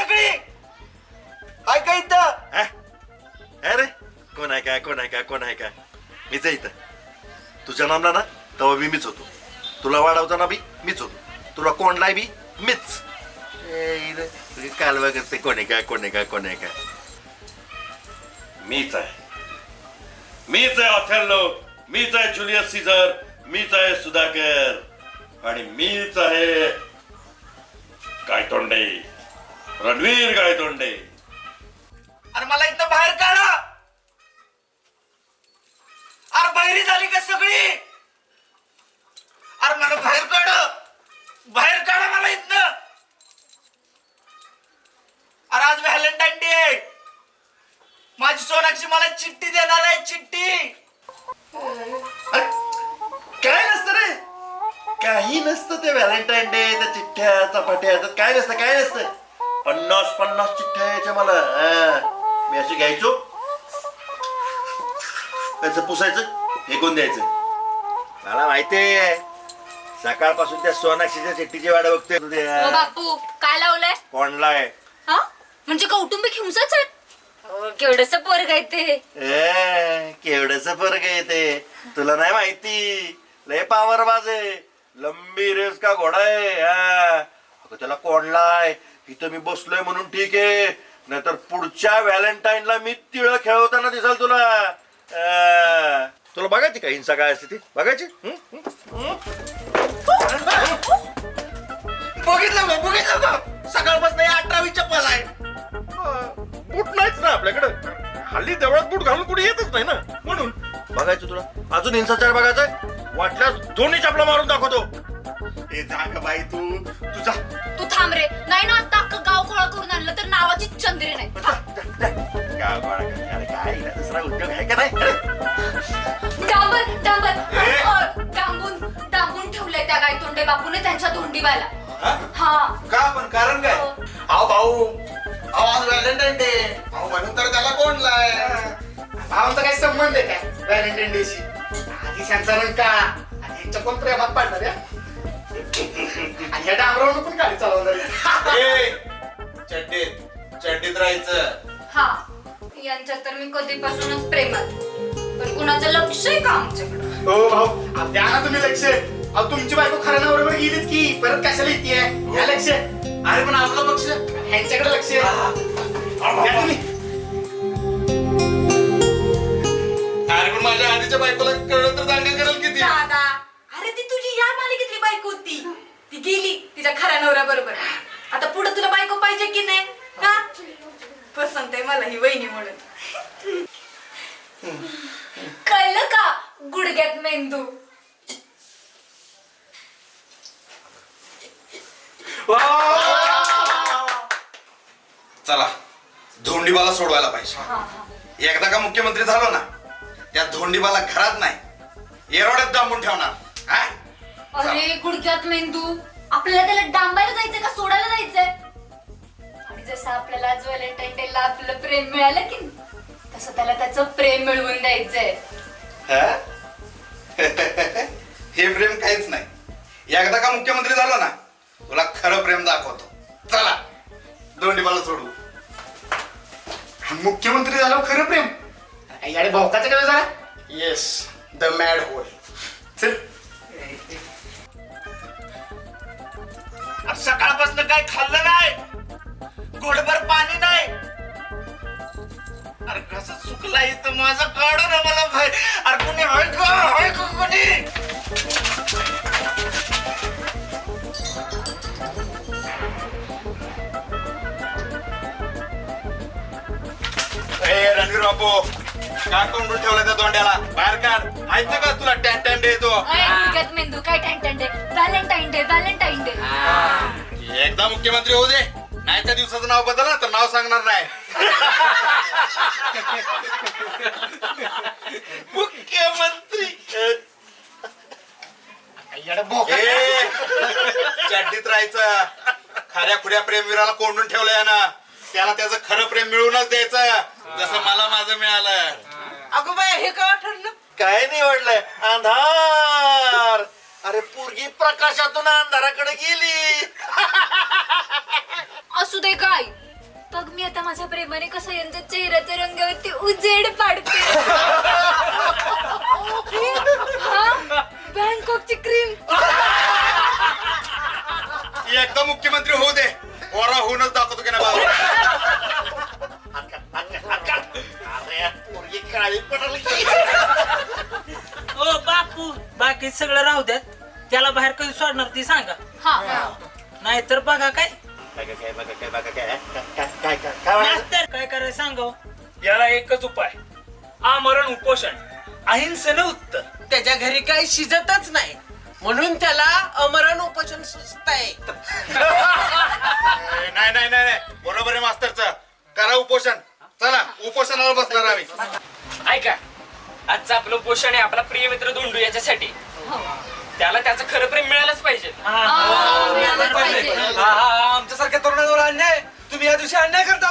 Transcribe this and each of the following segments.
सगळी? हाय का इथं अरे कोण आहे काय कोण आहे काय कोण आहे काय मीच आहे इथं. तुझ्या नामला ना तेव्हा मी मीच होतो. तुला वाढवताना बी मीच होतो. तुला कोणलाय बी मीच. कालवा करते कोण आहे काय कोण आहे काय कोण आहे काय मीच आहे. मीच आहे ऑथेलो मीच आहे जुलियस सीझर. मीच आहे सुधाकर. आणि मीच आहे काय तोंडे रणवीर गायतोंडे. अरे मला इथं बाहेर काढा. अरे बहिरी झाली का सगळी? अरे मला बाहेर काढ. बाहेर काढा मला इथनं. अरे आज व्हॅलेंटाईन डे आहे. माझी सोनाक्षी मला चिठ्ठी देणार आहे चिठ्ठी. अरे, काय नसतं रे? काही नसतं ते व्हॅलेंटाईन डे त्या चिठ्ठ्या चपाट्या काय नसतं काय नसतं? पन्नास पन्नास चिठ्ठ्या यायच्या मला. हा. मी अशी घ्यायचो. त्याचं पुसायचं फेकून द्यायचं. मला माहितीये सकाळपासून त्या सोनाक्षीच्या चिठ्ठीची वाट बघतोय ओ तुझ्या बापू काय लावलंय? कोणलाय हा? म्हणजे कौटुंबिक हिंसाच आहे? केवढस पोरग आहे ते. ए केवढच फरक आहे ते. तुला नाही माहिती? लय पावर आहे. लंबी रेस का घोडा आहे? हा. अगं त्याला कोणलाय इथं मी बसलोय म्हणून ठीक आहे. नाहीतर पुढच्या व्हॅलेंटाईनला मी तिळ खेळवताना दिसाल तुला. तुला बघायची का हिंसा काय असते ती बघायची? हं? हं? बघितलं का बघितलं का सकाळपासून अठरावी चप्पल आहे. बूट नाहीच ना आपल्याकडं. हल्ली देवळात बूट घालून कुठे येतच नाही ना. म्हणून बघायचं तुला. अजून हिंसाचार बघायचा वाटल्यास दोन्ही चपला मारून दाखवतो. ए जा ग बाई तू. तुझा तू थांब रे. नाही ना खोळा करून आणलं तर नावाची चंद्री नाही. दुसरा उद्योग आहे का नाही? डांबर डांबर. अ, डांबून डांबून ठेवलंय त्या गायतोंडे बापूने त्यांच्या धोंडीबाला हा? का पण? कारण काय? हो. अहो भाऊ. अहो आज व्हॅलेंटाईन डे. अहो म्हणून तर त्याला कोणलाय भावांचा काही संबंध आहे काय? व्हॅलेंटाईन डेशी आधी त्यांचा रंग का आणि यांच्या कोण प्रेमात पाडणार या? आणि ह्या डांबरावरून पण गाडी चालवणार आहे. चड्डीत चड्डीत राहायचं. हा यांच्या तर मी कधीपासूनच प्रेमात. पण कुणाचं लक्ष आहे का आमच्याकडं? हो भाऊ द्या ना तुम्ही लक्ष. अहो तुमची बायको खऱ्या बरोबर गेलीच की परत कशाला येते? या लक्ष. अरे पण आपलं पक्ष ह्यांच्याकडे लक्ष. द्या तुम्ही. अरे पण माझ्या आधीच्या बायकोला कळलं तर दांगा करेल किती दादा अरे ती तुझी या मालिकेतली बायको होती. ती गेली तिच्या खऱ्या नवऱ्या बरोबर आता पुढे तुला बायको पाहिजे की नाही? हा? पसंत आहे मला ही वहिनी म्हणून. कळलं का गुडघ्यात मेंदू? चला धोंडीबाला सोडवायला पाहिजे. एकदा का मुख्यमंत्री झालो ना त्या धोंडीबाला घरात नाही एरोड्यात दांबून ठेवणार. हा? अरे गुडघ्यात मेंदू. आपल्याला त्याला डांबायला जायचंय का? सोडायला जायचंय? आणि जसं आपल्याला आज व्हॅलेंटाईन डे ला आपलं प्रेम मिळालं की तसं त्याला त्याचं प्रेम मिळवून द्यायचंय. हा? हे प्रेम काहीच नाही. एकदा का मुख्यमंत्री झालो ना तुला खरं प्रेम दाखवतो. चला धोंडीबाला सोडू. मुख्यमंत्री झालं खरं प्रेम. याडे भाऊकाचं काय जरा येस द मॅड होल चल. सकाळपासून काय खाल्लं नाही? घोडभर पाणी नाही? अरे कसं चुकला इथं माझं काढू ना मला भाई अरे कुणी होय का होय का कोणी रणवीर बापू का कोंडून ठेवलं त्या दोंड्याला बाहेर काढ. माहिती का तुला टॅन टॅन डे तो? गुडघ्यात मेंदू काय टँटन day? Valentine Day Valentine Day. एकदा मुख्यमंत्री होऊ दे. नाही त्या दिवसाचं नाव बदललं तर नाव सांगणार नाही. मुख्यमंत्री. ए चड्डीत राहायचं. खऱ्या खुऱ्या प्रेमवीराला कोंडून ठेवलंय ना त्याला त्याचं खरं प्रेम मिळूनच द्यायचं. जसं मला माझं मिळालं. अगो बाय हे का ठरलं? काय निवडलंय अंधार. अरे पोरगी प्रकाशातून अंधाराकडे गेली. असू दे काय. बघ मी आता माझ्या प्रेमाने कसं यांच्या चेहऱ्याच्या रंगावरती उजेड पाडते. हा? बँकॉकची क्रीम एकदा मुख्यमंत्री होऊ दे. पोरा होऊनच दाखवतो की नाही बाबा. अरे पोरगी काळी पडली. बाकी सगळं राहू द्यात. त्याला बाहेर कधी सोडणार ती सांगा. हा. नाहीतर बघा काय. बघा काय बघा काय बघा काय काय काय काय काय म्हणायचं? मास्तर काय करायचं सांगा याला एकच उपाय. आमरण उपोषण. अहिंसेनं उत्तर त्याच्या घरी काही शिजतच नाही. म्हणून त्याला अमरण उपोषण सुचतंय. ए, नाही नाही नाही नाही. बरोबर आहे मास्तरचं. करा उपोषण. चला उपोषणाला बसणार आम्ही. ऐका. आजचं आपलं उपोषण आहे आपला प्रिय मित्र धोंडू याच्यासाठी. त्याला त्याचं खरं प्रेम मिळालंच पाहिजे. हा, मिळालंच पाहिजे. आमच्यासारख्या तरुणावर अन्याय तुम्ही या दिवशी अन्याय करता.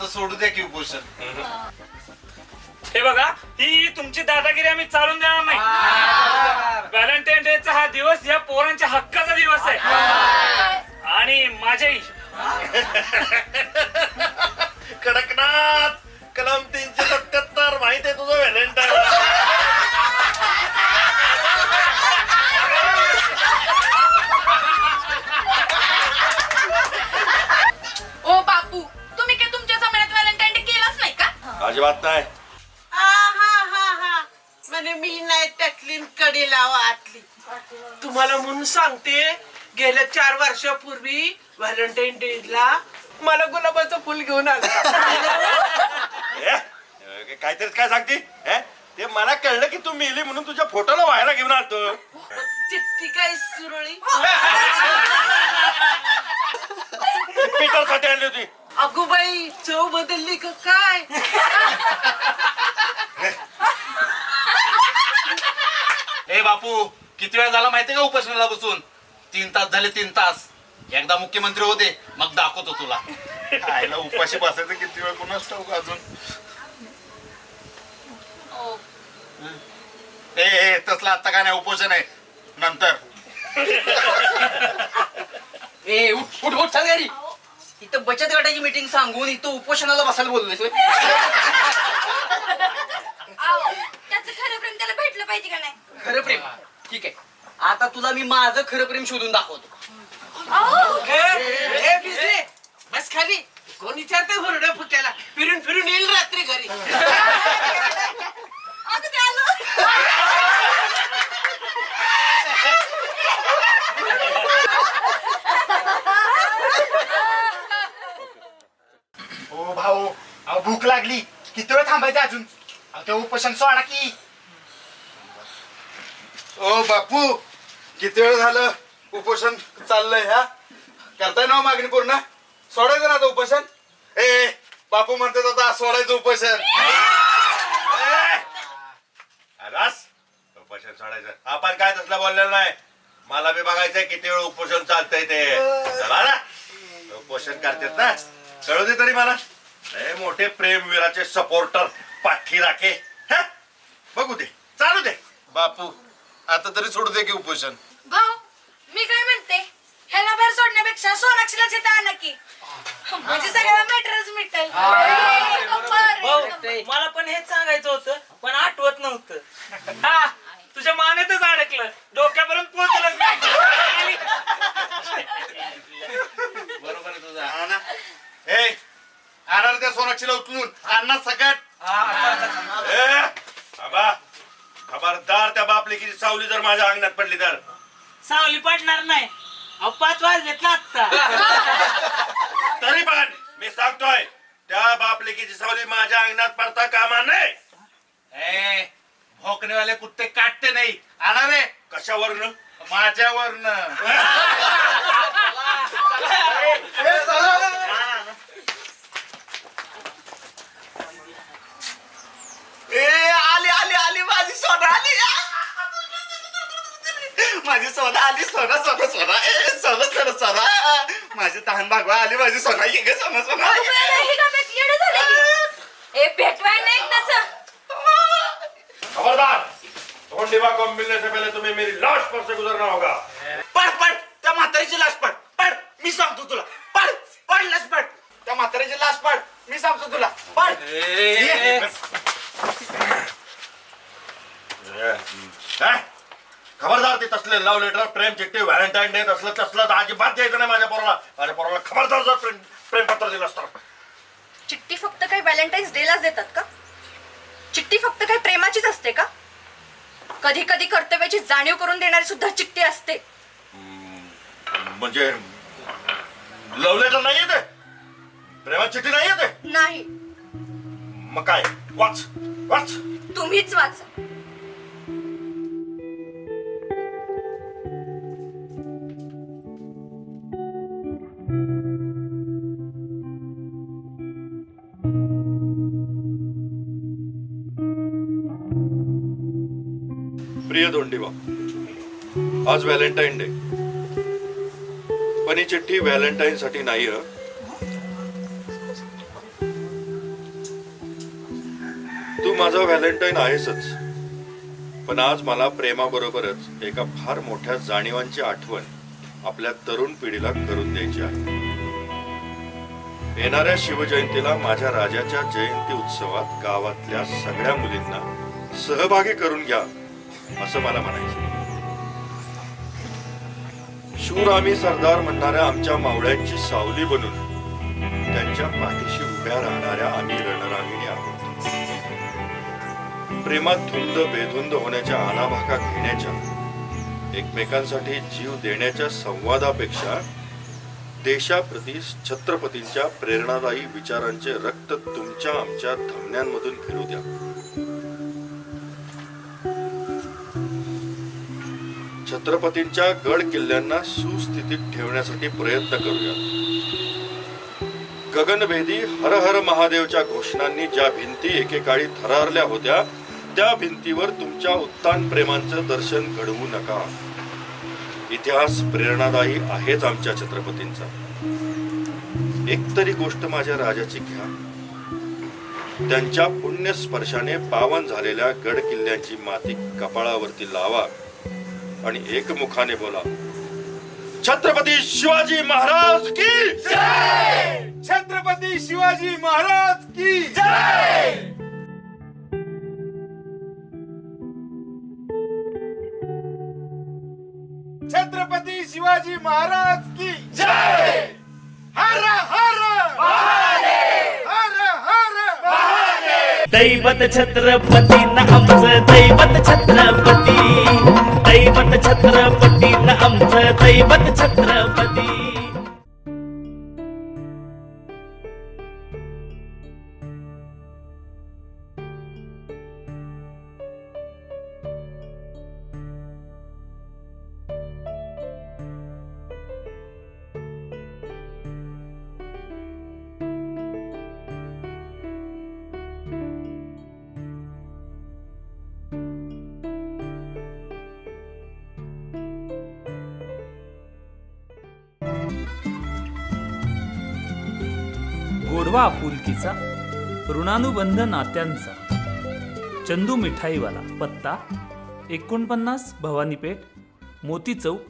आता सोडू द्या की उपोषण. हे बघा ही तुमची दादागिरी आम्ही चालून देणार नाही. व्हॅलेंटाईन डेचा हा दिवस या पोरांच्या हक्काचा दिवस आहे. आणि माझ्याही. कडकनाथ कलम तीनशे सत्याहत्तर माहीत आहे तुझं व्हॅलेंटाईन अजिबात नाही. म्हणे मी नाही त्यातली कडी लावा आतली. तुम्हाला म्हणून सांगते गेल्या चार वर्षापूर्वी व्हॅलेंटाईन डे ला मला गुलाबाचं फुल घेऊन आला. काहीतरीच काय सांगते? ए? ते मला कळलं की तू मेली म्हणून तुझ्या फोटोला व्हायला घेऊन आलतो. चिठ्ठी काय सुरळी? पीटरसाठी आणली होती. अगोबाई चव बदलली का काय? ए बापू किती वेळ झाला माहितीये का उपोषणाला बसून? तीन तास झाले तीन तास. एकदा मुख्यमंत्री होते मग दाखवतो तुला. आईला उपाशी बसायचं किती वेळ कुणाच ठाऊक अजून? ए ए तसलं आता काय नाही उपोषण आहे. नंतर. ए उठ उठ उठ चल घरी. इथं बचत गटाची मीटिंग सांगून इथं उपोषणाला बसायला बोललोय आओ, त्याचं खरं प्रेम त्याला भेटलं पाहिजे का नाही? खरं प्रेम. ठीक आहे. आता तुला मी माझं खरं प्रेम शोधून दाखवतो. बस खाली. कोण विचारतंय फुट्याला? फिरून फिरून येईल रात्री घरी अगं ते आलं ओ भाऊ अहो भूक लागली. किती वेळ थांबायचं अजून? अहो ते उपोषण सोडा की. ओ बापू किती वेळ झालं उपोषण चाललंय ह्या करताय ना हो मागणी पूर्ण? सोडायचं ना आता उपोषण? ए ए, बापू म्हणतात आता सोडायचं उपोषण. रास उपोषण सोडायचं. आपण काय तसलं बोललेलं नाही. मला बी बघायचंय किती वेळ उपोषण चालतंय ते. चला ना. उपोषण करतात ना. कळू दे तरी मला. मोठे प्रेमवीराचे सपोर्टर पाठी राखे. हं? बघू दे चालू दे. बापू आता तरी सोडू दे की उपोषण. भाऊ मी काय म्हणते? ह्याला बाहेर सोडण्यापेक्षा सोनाक्षीलाच इथं आणा की. म्हणजे सगळ्याला मॅटरच मिटेल भाऊ मला पण हेच सांगायचं होतं पण आठवत नव्हतं. हा तुझ्या मानेतच अडकलं. डोक्यापर्यंत पोहोचलंच नाही बरोबर आहे तुझा हा ना ए आणणार त्या सोनाक्षीला उचलून आणणार सगळ्यात ए, बाबा खबरदार त्या बापलेकीची सावली जर माझ्या अंगणात पडली तर. सावली पडणार नाही. अहो पाच वाजलेत ना आत्ता. तरी पण मी सांगतोय त्या बापलेकीची सावली माझ्या अंगणात पडता कामा नाही ए भोकणेवाले कुत्ते काटते नाही. आणा रे. कशावरनं? माझ्यावरनं. ए आली आली आली माझी सोना आली. माझी सोना आली सोना सोना सोना. ए सोना सोना सोना. माझी तहान भागवा आली माझी सोना. ये ग सोना सोना. खबरदार धोंडीबा को मिलने से पहले तुम्हें मेरी लाश पर से गुजरना होगा. पड पड त्या म्हातारीची लाश पड. पड मी सांगतो तुला. पड पड लाश पड. त्या म्हातारीची लाश पड. मी सांगतो तुला. पड ये. काय? खबरदार ते तसले लव्ह लेटर प्रेम चिठ्ठी व्हॅलेंटाईन डे तसलं तसलं तर अजिबात द्यायचं नाही माझ्या पोराला. माझ्या पोराला खबरदार जर प्रेम प्रेमपत्र दिलं असतं. चिठ्ठी फक्त काही व्हॅलेंटाईन्स डेलाच देतात का? चिठ्ठी फक्त काही प्रेमाचीच असते का? कधी कधी कर्तव्याची जाणीव करून देणारी सुद्धा चिठ्ठी असते. म्हणजे लव्ह लेटर नाही येते प्रेमात चिठ्ठी नाही येते नाही. मग काय? वाच. वाच. तुम्हीच वाचा. प्रिय धोंडीबा आज व्हॅलेंटाईन डे. पण ही चिठ्ठी व्हॅलेंटाईन साठी नाही तू माझा व्हॅलेंटाईन आहेसच पण आज मला प्रेमाबरोबरच एका फार मोठ्या जाणीवांची आठवण आपल्या तरुण पिढीला करून द्यायची आहे. येणाऱ्या शिवजयंतीला माझ्या राजाच्या जयंती उत्सवात गावातल्या सगळ्या मुलींना सहभागी करून घ्या. असं मला म्हणायचं. शूर आम्ही सरदार म्हणणाऱ्या आमच्या मावळ्यांची सावली बनून त्यांच्या पाठीशी उभ्या राहणाऱ्या आम्ही रणरागिणी आहोत. प्रेमात धुंद बेधुंद होण्याच्या अनाभाका घेण्याच्या एकमेकांसाठी जीव देण्याच्या संवादापेक्षा देशाप्रती छत्रपतींच्या प्रेरणादायी विचारांचे रक्त तुमच्या आमच्या धमन्यांमधून फिरू द्या. छत्रपतींच्या गड किल्ल्यांना सुस्थितीत ठेवण्यासाठी प्रयत्न करूया. गगनभेदी हर हर महादेवच्या घोषणांनी ज्या भिंती एकेकाळी थरारल्या होत्या त्या भिंतीवर तुमच्या उत्तान प्रेमांचं दर्शन घडवू नका. इतिहास प्रेरणादायी आहेच आमच्या छत्रपतींचा. एकतरी गोष्ट माझ्या राजाची घ्या. त्यांच्या पुण्य स्पर्शाने पावन झालेल्या गड किल्ल्यांची माती कपाळावरती लावा. आणि एकमुखाने बोला छत्रपती शिवाजी महाराज की छत्रपती शिवाजी महाराज की जय! छत्रपती शिवाजी महाराज की जय! हर हर हर हर दैवत छत्रपती आमचं दैवत छत्रपती। दैवत छत्रपतीला आमचं दैवत छत्रपती. गोडवा आपुलकीचा ऋणानुबंध नात्यांचा चंदू मिठाईवाला पत्ता एकोणपन्नास भवानीपेठ मोती चौक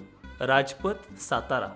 राजपथ सातारा.